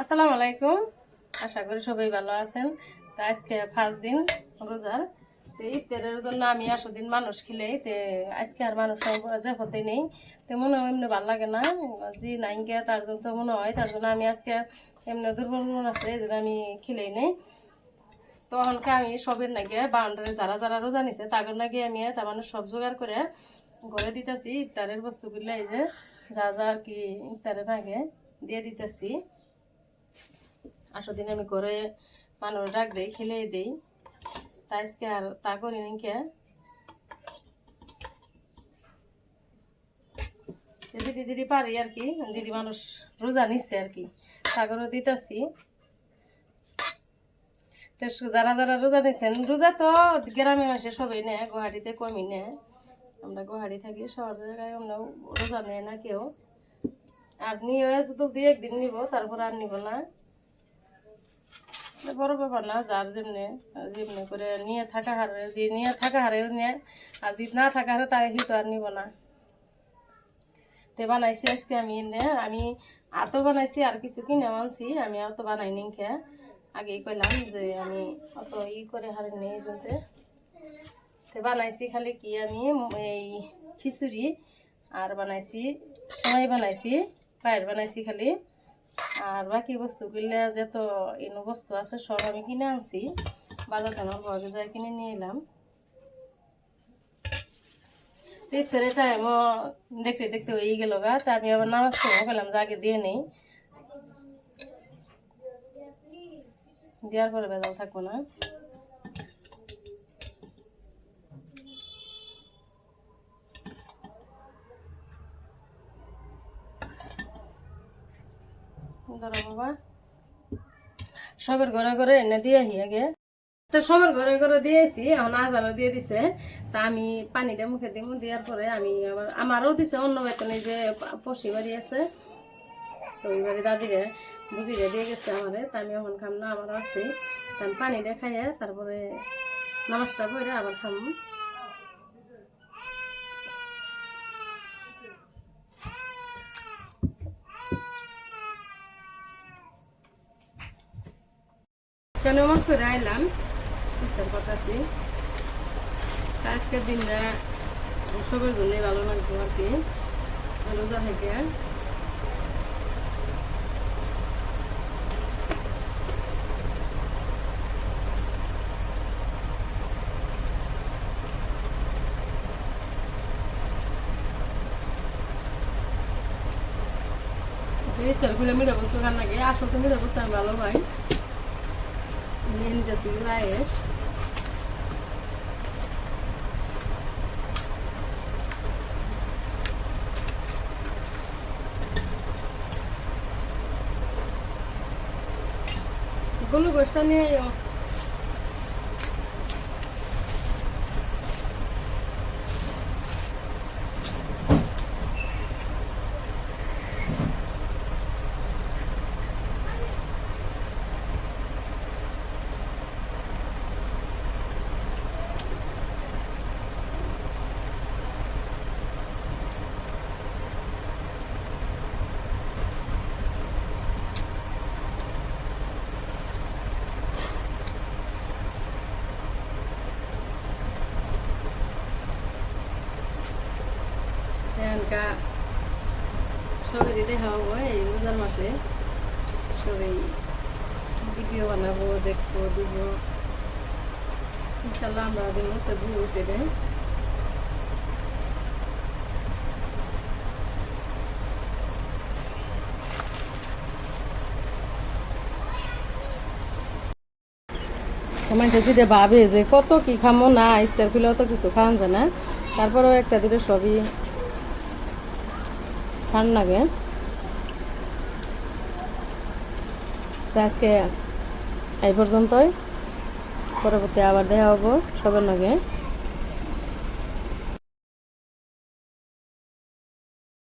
আসসালামু আলাইকুম। আশা করি সবাই ভালো আছেন। তা আজকে ফার্স্ট দিন রোজার। তো ইফতারের জন্য আমি আসো দিন মানুষ খিলেই তে আজকে আর মানুষ যে হতে নেই। তো মনে হয় এমনি ভালো লাগে না। যে নাইনকে তার জন্য তো মনে হয়, তার জন্য আমি আজকে এমনি দুর্বল মন আছে, এই জন্য আমি খিলেই নেই। তখনকে আমি সবের নাকি বাউন্ডারি যারা যারা রোজা নিছে, তাদের নাকি আমি তার মানে সব জোগাড় করে ঘরে দিতেছি। ইফতারের বস্তুগুলো এই যে যা যা আর কি ইফতারের আগে দিয়ে দিতেছি। আসো দিন আমি করে মানুষ ডাক দেই খেলে দেই। তা আজকে আর তা করি নিকে যেটি যেটি পারি আর কি যেটি মানুষ রোজা নিচ্ছে আর কি, তা করে দিতেছি। যারা যারা রোজা নিচ্ছেন রোজা তো গ্রামে মাসে সবাই নেয়, গুয়াহাটিতে কমই নেয়। আমরা গুয়াহাটি থাকি শহর জায়গায় আমরা রোজা নেয় না কেউ। আর নিয়ে দুই একদিন নিব, তারপর আর নিব না। বড় ব্যাপার না, যার যেমনি যেমনি করে নিয়ে থাকা হারে, যে নিয়ে থাকা হারেও নিয়ে, আর যদি না থাকা হারে তাই তো আর নিব না। তে বানাইছি আজকে আমি এনে আমি আতো বানাইছি, আর কিছু কিনে আনছি, আমি অত বানাই নি খেয়ে আগেই কইলাম যে আমি অত ই করে হারে নেই যেতে। তে বানাইছি খালি কি আমি, এই খিচুড়ি, আর বানাইছি, সেমাই বানাইছি, পায়ের বানাইছি খালি। আর বাকি বস্তুগুলো যত এনো বস্তু আছে, সব আমি কিনে আনছি। বাজার থেকে বড় যায় কিনে নিয়ে এলাম। ইফতারের টাইমও দেখতে দেখতে হয়ে গেল গা। তা আমি আবার নামাজ পড়ব গেলাম, যে আগে দিয়ে নেই। দেওয়ার পরে বেজাল থাকব না। সবের ঘরে ঘরে এনে দিয়ে আহি আগে। তো সবার ঘরে ঘরে দিয়েছি এখন আজানও দিয়ে দিছে। তা আমি পানিটা মুখে দিব দেওয়ার পরে আমি আবার আমারও দিছে, অন্য বেতনে যে পশি বাড়ি আছে। তো ওই বাড়ি দাদিরে বুঝিয়ে দিয়ে গেছে আমারে, তা আমি এখন খাম না আমার আছে। তা আমি পানিটা খাইয়ে তারপরে নামাজটা করে আবার খাম। কেন মাছ করে আইলাম বুঝতে পারতাছি আজকের দিনটা সবের জন্য ভালো লাগতো আর কি রোজা থেকে ইস্টার খুলে মিঠা বস্তু খান লাগে আসল মিঠা বস্তু আমি ভালো পাই নিয়ে নিতেছি রায়েস গলু গোষ্ঠটা এই রোজার মাসে। ভিডিও বানাবো, দেখব, দিব। ইনশাল্লাহ আমরা ঘুরতে দেয় ভাবে যে কত কি খামো না, ইস্তার খুলেও তো কিছু খাওয়ান যায় না। তারপরেও একটা দুটো সবই খান লাগে। তো আজকে এই পর্যন্তই। পরবর্তী আবার দেখা হব সবার লগে।